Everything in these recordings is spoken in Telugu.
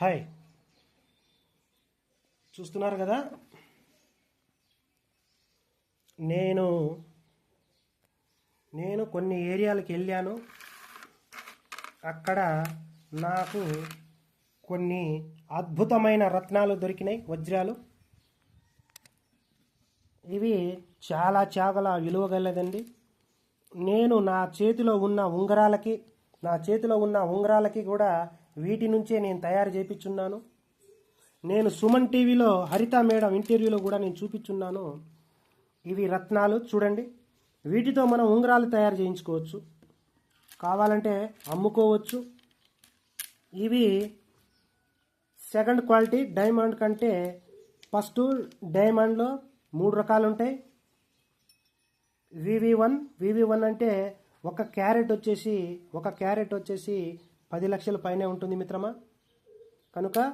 హాయ్. చూస్తున్నారు కదా? నేను నేను కొన్ని ఏరియాలకు వెళ్ళాను. అక్కడ నాకు కొన్ని అద్భుతమైన రత్నాలు దొరికినాయి వజ్రాలు. ఇవి చాలా చాలా విలువగలదండి నేను నా చేతిలో ఉన్న ఉంగరాలకి నా చేతిలో ఉన్న ఉంగరాలకి కూడా వీటి నుంచే నేను తయారు చేయించున్నాను నేను సుమన్ టీవీలో హరిత మేడం ఇంటర్వ్యూలో కూడా నేను చూపించున్నాను ఇవి రత్నాలు చూడండి. వీటితో మనం ఉంగరాలు తయారు చేయించుకోవచ్చు. కావాలంటే అమ్ముకోవచ్చు. ఇవి సెకండ్ క్వాలిటీ డైమండ్ కంటే ఫస్ట్ డైమండ్లో మూడు రకాలు ఉంటాయి వివి వన్ వివి వన్ అంటే ఒక క్యారెట్ వచ్చేసి ఒక క్యారెట్ వచ్చేసి పది లక్షల పైనే ఉంటుంది మిత్రమా? కనుక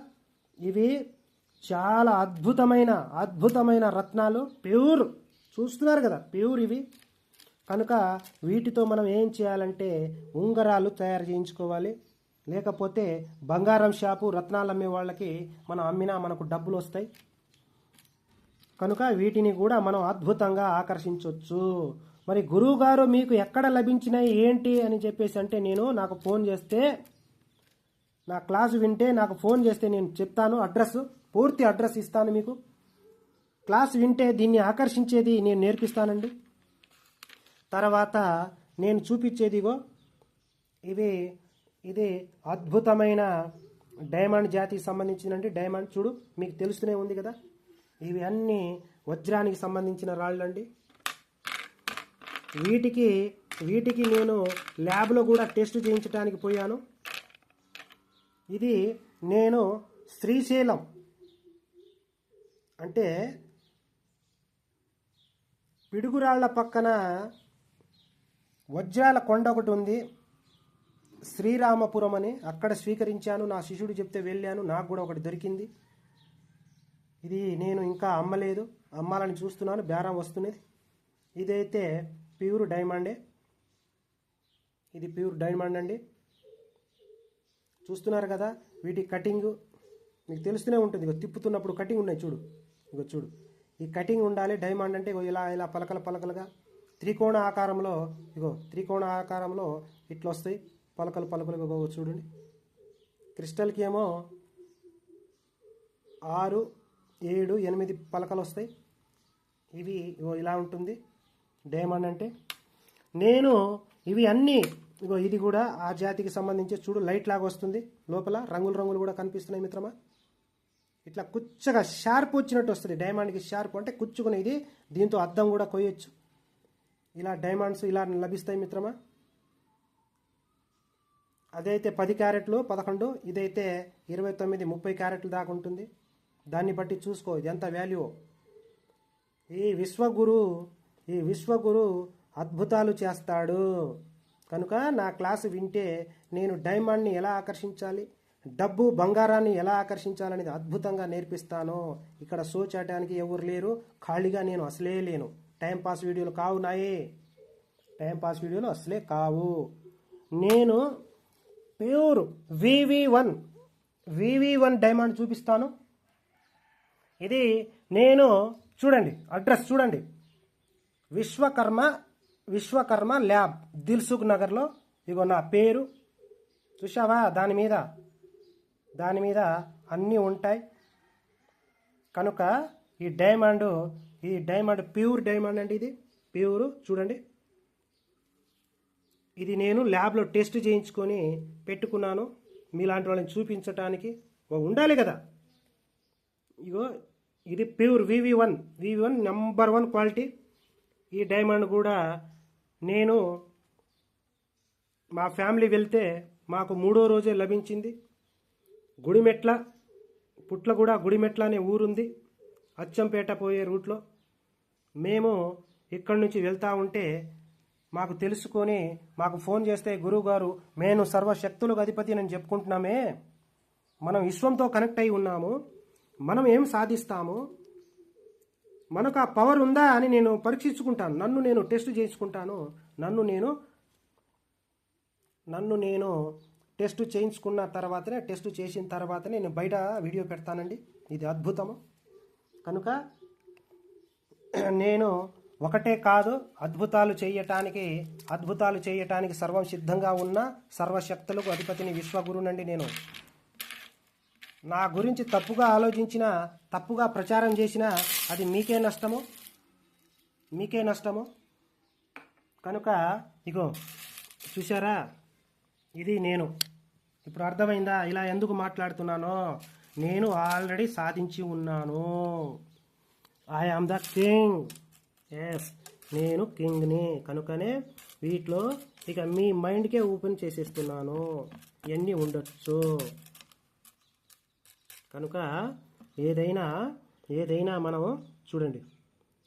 ఇవి చాలా అద్భుతమైన అద్భుతమైన రత్నాలు. ప్యూర్. చూస్తున్నారు కదా ప్యూర్ ఇవి. కనుక వీటితో మనం ఏం చేయాలంటే ఉంగరాలు తయారు చేయించుకోవాలి. లేకపోతే బంగారం షాపు రత్నాలు అమ్మే వాళ్ళకి మనం అమ్మినా మనకు డబ్బులు వస్తాయి. కనుక వీటిని కూడా మనం అద్భుతంగా ఆకర్షించవచ్చు మరి గురువు గారు మీకు ఎక్కడ లభించినాయి ఏంటి అని చెప్పేసి అంటే నేను నాకు ఫోన్ చేస్తే నా క్లాసు వింటే నాకు ఫోన్ చేస్తే నేను చెప్తాను. అడ్రస్ పూర్తి అడ్రస్ ఇస్తాను మీకు. క్లాస్ వింటే దీన్ని ఆకర్షించేది నేను నేర్పిస్తానండి. తర్వాత నేను చూపించేదిగో ఇవి ఇది అద్భుతమైన డైమండ్ జాతికి సంబంధించినండి డైమండ్. చూడు మీకు తెలుస్తూనే ఉంది కదా. ఇవి అన్నీ వజ్రానికి సంబంధించిన రాళ్ళండి. వీటికి వీటికి నేను ల్యాబ్లో కూడా టెస్ట్ చేయించడానికి పోయాను. ఇది నేను శ్రీశైలం. అంటే పిడుగురాళ్ళ పక్కన వజ్రాల కొండ ఒకటి ఉంది. శ్రీరామపురం అని అక్కడ స్వీకరించాను. నా శిష్యుడు చెప్తే వెళ్ళాను. నాకు కూడా ఒకటి దొరికింది. ఇది నేను ఇంకా అమ్మలేదు. అమ్మాలని చూస్తున్నాను. బేరం వస్తున్నది. ఇదైతే ప్యూర్ డైమండే. ఇది ప్యూర్ డైమండ్ అండి. చూస్తున్నారు కదా వీటి కటింగ్ మీకు తెలుస్తూనే ఉంటుంది. ఇగో తిప్పుతున్నప్పుడు కటింగ్ ఉన్నాయి చూడు. ఇగో చూడు. ఈ కటింగ్ ఉండాలి డైమండ్ అంటే ఇగో ఇలా ఇలా పలకల పలకలుగా త్రికోణ ఆకారంలో ఇగో త్రికోణ ఆకారంలో ఇట్లా వస్తాయి. పలకలు పలకలుగా ఇగో చూడండి. క్రిస్టల్కి ఏమో ఆరు ఏడు ఎనిమిది పలకలు వస్తాయి. ఇవి ఇగో ఇలా ఉంటుంది. డైమండ్ అంటే? నేను ఇవి అన్నీ ఇగో ఇది కూడా ఆ జాతికి సంబంధించి చూడు లైట్ లాగా వస్తుంది. లోపల రంగులు రంగులు కూడా కనిపిస్తున్నాయి మిత్రమా? ఇట్లా కుచ్చగా షార్ప్ వచ్చినట్టు వస్తుంది. డైమండ్కి షార్ప్ అంటే కుచ్చుకునేది దీంతో అద్దం కూడా కొయ్యొచ్చు. ఇలా డైమండ్స్ ఇలా లభిస్తాయి మిత్రమా? అదైతే పది క్యారెట్లు పదకొండు ఇదైతే ఇరవై తొమ్మిది ముప్పై క్యారెట్లు దాకా ఉంటుంది. దాన్ని బట్టి చూసుకో ఇది ఎంత వాల్యూ? ఈ విశ్వగురు ఈ విశ్వగురు అద్భుతాలు చేస్తాడు. కనుక నా క్లాసు వింటే నేను డైమండ్ని ఎలా ఆకర్షించాలి? డబ్బు బంగారాన్ని ఎలా ఆకర్షించాలనేది అద్భుతంగా నేర్పిస్తాను. ఇక్కడ షో చేయడానికి ఎవరు లేరు. ఖాళీగా నేను అసలే లేను. టైంపాస్ వీడియోలు కావు నాయే. టైంపాస్ వీడియోలు అసలే కావు. నేను pure V V one V V one diamond చూపిస్తాను. ఇది నేను చూడండి అడ్రస్ చూడండి. విశ్వకర్మ విశ్వకర్మ ల్యాబ్ దిల్సుఖ్ నగర్లో. ఇగో నా పేరు. చూసావా దాని మీద దాని మీద అన్నీ ఉంటాయి. కనుక ఈ డైమండ్ ఈ డైమండ్ ప్యూర్ డైమండ్ అండి ఇది. ప్యూర్ చూడండి. ఇది నేను ల్యాబ్లో టెస్ట్ చేయించుకొని పెట్టుకున్నాను. మీలాంటి వాళ్ళని చూపించటానికి. ఉండాలి కదా. ఇగో ఇది pure V V one. V V one number one quality. ఈ డైమండ్ కూడా నేను మా ఫ్యామిలీ వెళ్తే మాకు మూడో రోజే లభించింది. గుడిమెట్ల పుట్లగూడ గుడిమెట్ల అనే ఊరుంది. అచ్చంపేట పోయే రూట్లో. మేము ఇక్కడి నుంచి వెళ్తా ఉంటే మాకు తెలుసుకొని మాకు ఫోన్ చేస్తే గురువుగారు నేను సర్వశక్తులకు అధిపతి అని చెప్పుకుంటున్నామే. మనం విశ్వంతో కనెక్ట్ అయి ఉన్నాము. మనం ఏం సాధిస్తాము? మనకు ఆ పవర్ ఉందా అని నేను పరీక్షించుకుంటాను. నన్ను నేను టెస్ట్ చేయించుకుంటాను. నన్ను నేను నన్ను నేను టెస్ట్ చేయించుకున్న తర్వాతనే టెస్ట్ చేసిన తర్వాతనే నేను బయట వీడియో పెడతానండి. ఇది అద్భుతము. కనుక నేను ఒకటే కాదు అద్భుతాలు చేయటానికి అద్భుతాలు చేయటానికి సర్వం సిద్ధంగా ఉన్న సర్వశక్తులకు అధిపతిని విశ్వగురునండి నేను. నా గురించి తప్పుగా ఆలోచించిన తప్పుగా ప్రచారం చేసినా అది మీకే నష్టము? మీకే నష్టము? కనుక ఇగో చూసారా ఇది నేను. ఇప్పుడు అర్థమైందా? ఇలా ఎందుకు మాట్లాడుతున్నానో? నేను ఆల్రెడీ సాధించి ఉన్నాను. I am the king yes నేను కింగ్ని. కనుకనే వీటిలో ఇక మీ మైండ్కే ఓపెన్ చేసేస్తున్నాను. ఇవన్నీ ఉండొచ్చు? కనుక ఏదైనా ఏదైనా మనం చూడండి.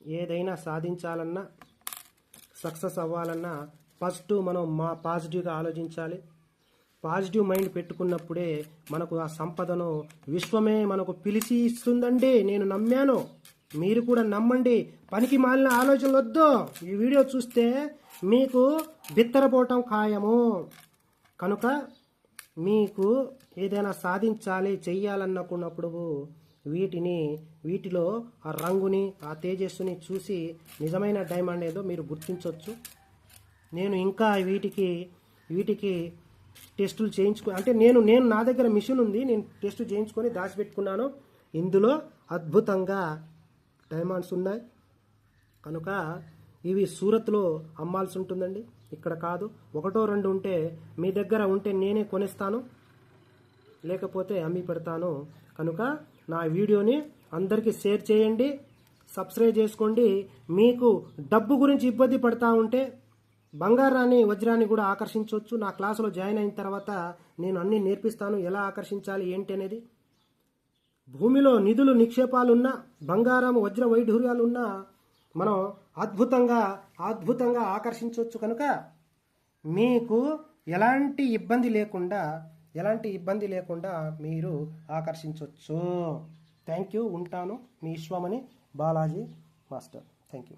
ఏదైనా సాధించాలన్నా సక్సెస్ అవ్వాలన్నా ఫస్ట్ మనం మా పాజిటివ్గా ఆలోచించాలి. పాజిటివ్ మైండ్ పెట్టుకున్నప్పుడే మనకు ఆ సంపదను విశ్వమే మనకు పిలిచి ఇస్తుందండి. నేను నమ్మాను. మీరు కూడా నమ్మండి. పనికి మాలిన ఆలోచనలు వద్దు. ఈ వీడియో చూస్తే మీకు బిత్తరపోవటం ఖాయము. కనుక మీకు ఏదైనా సాధించాలి చెయ్యాలన్నకున్నప్పుడు వీటిని వీటిలో ఆ రంగుని ఆ తేజస్సుని చూసి నిజమైన డైమండ్ ఏదో మీరు గుర్తించవచ్చు నేను ఇంకా వీటికి వీటికి టెస్టులు చేయించుకో అంటే నేను నేను నా దగ్గర మిషన్ ఉంది నేను టెస్ట్ చేయించుకొని దాచిపెట్టుకున్నాను. ఇందులో అద్భుతంగా డైమండ్స్ ఉన్నాయి. కనుక ఇవి సూరత్లో అమ్మాల్సి ఉంటుందండి. ఇక్కడ కాదు. ఒకటో రెండు ఉంటే మీ దగ్గర ఉంటే నేనే కొనిస్తాను. లేకపోతే అమ్మి పెడతాను. కనుక నా వీడియోని అందరికీ షేర్ చేయండి సబ్స్క్రైబ్ చేసుకోండి. మీకు డబ్బు గురించి ఇబ్బంది పడతా ఉంటే బంగారాన్ని వజ్రాన్ని కూడా ఆకర్షించవచ్చు. నా క్లాసులో జాయిన్ అయిన తర్వాత నేను అన్ని నేర్పిస్తాను. ఎలా ఆకర్షించాలి ఏంటి అనేది? భూమిలో నిధులు నిక్షేపాలున్నా బంగారం వజ్ర వైఢూర్యాలున్నా మనం అద్భుతంగా అద్భుతంగా ఆకర్షించవచ్చు కనుక మీకు ఎలాంటి ఇబ్బంది లేకుండా ఎలాంటి ఇబ్బంది లేకుండా మీరు ఆకర్షించవచ్చు థ్యాంక్ యూ. ఉంటాను మీ Vishwamani Balaji master. Thank you.